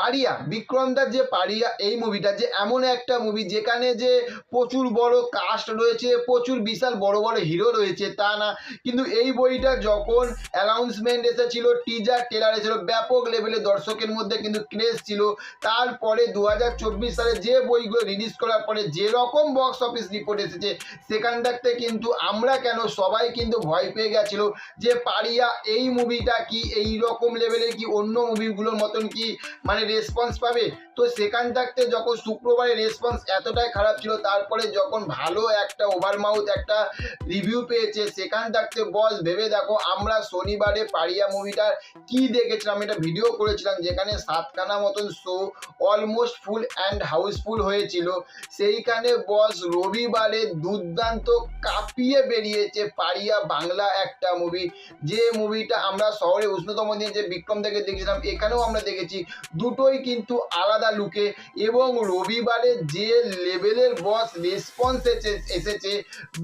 পারিয়া বিক্রমদার যে পারিয়া এই মুভিটা যে এমন একটা মুভি যেখানে যে প্রচুর বড় কাস্ট রয়েছে, প্রচুর বিশাল বড় বড় হিরো রয়েছে, তা না। কিন্তু এই বইটা যখন অ্যানাউন্সমেন্ট এসেছিল টিজার টেলার এসেছিল, ব্যাপক লেভেলে দর্শকের মধ্যে কিন্তু ক্রেজ ছিল। তারপরে দু হাজার চব্বিশ সালে যে বইগুলো রিলিজ করার পরে যে রকম বক্স অফিস রিপোর্ট এসেছে, সেখানটাতে কিন্তু আমরা কেন সবাই কিন্তু ভয় পেয়ে গেছিল যে পারিয়া এই মুভিটা কি, এই রকম লেভেলের কি, অন্য মুভিগুলোর মতন কি মানে রেসপন্স পাবে? তো সেখান থাকতে যখন শুক্রবারে রেসপন্স এতটাই খারাপ ছিল, তারপরে যখন ভালো একটা ওভারমাউথ একটা রিভিউ পেয়েছে, সেখান থাকতে বস ভেবে দেখো, আমরা শনিবারে পারিয়া মুভিটার কি দেখেছিলাম এটা ভিডিও করেছিলাম, যেখানে সাতখানা মতন show almost full and housefull হয়েছিল। সেইখানে বস রবিবারে দুর্দান্ত কাঁপিয়ে বেরিয়েছে পারিয়া বাংলা একটা মুভি যে মুভিটা আমরা শহরে উষ্ণতম দিনে যে বিক্রম থেকে দেখেছিলাম, এখানেও আমরা দেখেছি। দুটোই কিন্তু আলাদা লুকে এবং রবিবারে যে লেভেলের বস রেসপন্স এসেছে,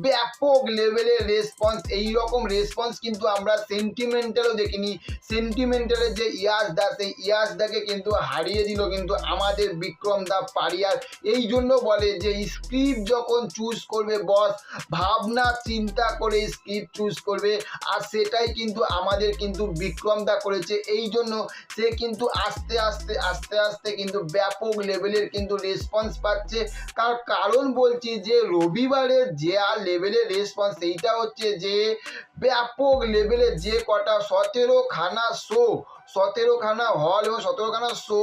ব্যাপক লেভেলের রেসপন্স এই রকম রেসপন্স কিন্তু আমরা সেন্টিমেন্টালও দেখিনি। সেন্টিমেন্টালের যে ইয়াস দা, সেই ইয়াস দাকে কিন্তু হারিয়ে দিল কিন্তু আমাদের বিক্রম দা পারিয়ার। এই জন্য বলে যে স্ক্রিপ্ট যখন চুজ করবে বস ভাবনা, চিন্তা করে স্ক্রিপ্ট চুজ করবে। আর সেটাই কিন্তু আমাদের কিন্তু বিক্রম দা করেছে। এই জন্য সে কিন্তু আস্তে আস্তে আস্তে আস্তে কিন্তু ব্যাপক লেভেলের কিন্তু রেসপন্স পাচ্ছে। তার কারণ বলছি যে, রবিবারে যে আর লেভেলের রেসপন্স সেইটা হচ্ছে যে, ব্যাপক লেভেলে যে কটা সতেরো খানা শো সতেরোখানা হল এবং সতেরোখানা show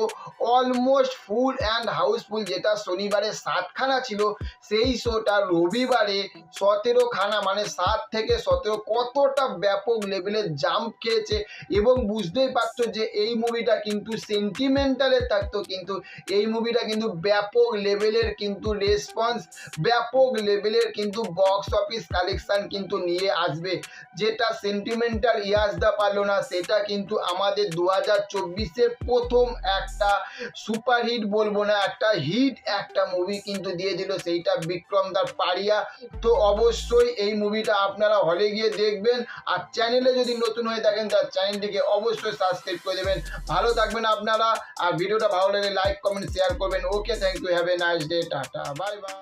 almost full and housefull যেটা শনিবারে সাতখানা ছিল, সেই শোটা রবিবারে সতেরোখানা মানে সাত থেকে সতেরো কতটা ব্যাপক লেভেলে জাম্প খেয়েছে এবং বুঝতেই পারছ যে এই মুভিটা কিন্তু সেন্টিমেন্টালে থাকতো, কিন্তু এই মুভিটা কিন্তু ব্যাপক লেভেলের কিন্তু রেসপন্স ব্যাপক লেভেলের কিন্তু বক্স অফিস কালেকশান কিন্তু নিয়ে আসবে। যেটা সেন্টিমেন্টাল ইয়াসদা পারল না, সেটা কিন্তু আমাদের দু হাজার চব্বিশের প্রথম একটা সুপারহিট বলব না, একটা হিট, একটা মুভি কিন্তু দিয়ে দিল সেইটা বিক্রম দার পারিয়া তো অবশ্যই এই মুভিটা আপনারা হলে গিয়ে দেখবেন আর চ্যানেলে যদি নতুন হয়ে থাকেন তার চ্যানেলটিকে অবশ্যই সাবস্ক্রাইব করে দেবেন। ভালো থাকবেন আপনারা, আর ভিডিওটা ভালো লাগলে লাইক কমেন্ট শেয়ার করবেন। Okay thank you have a nice day tata bye bye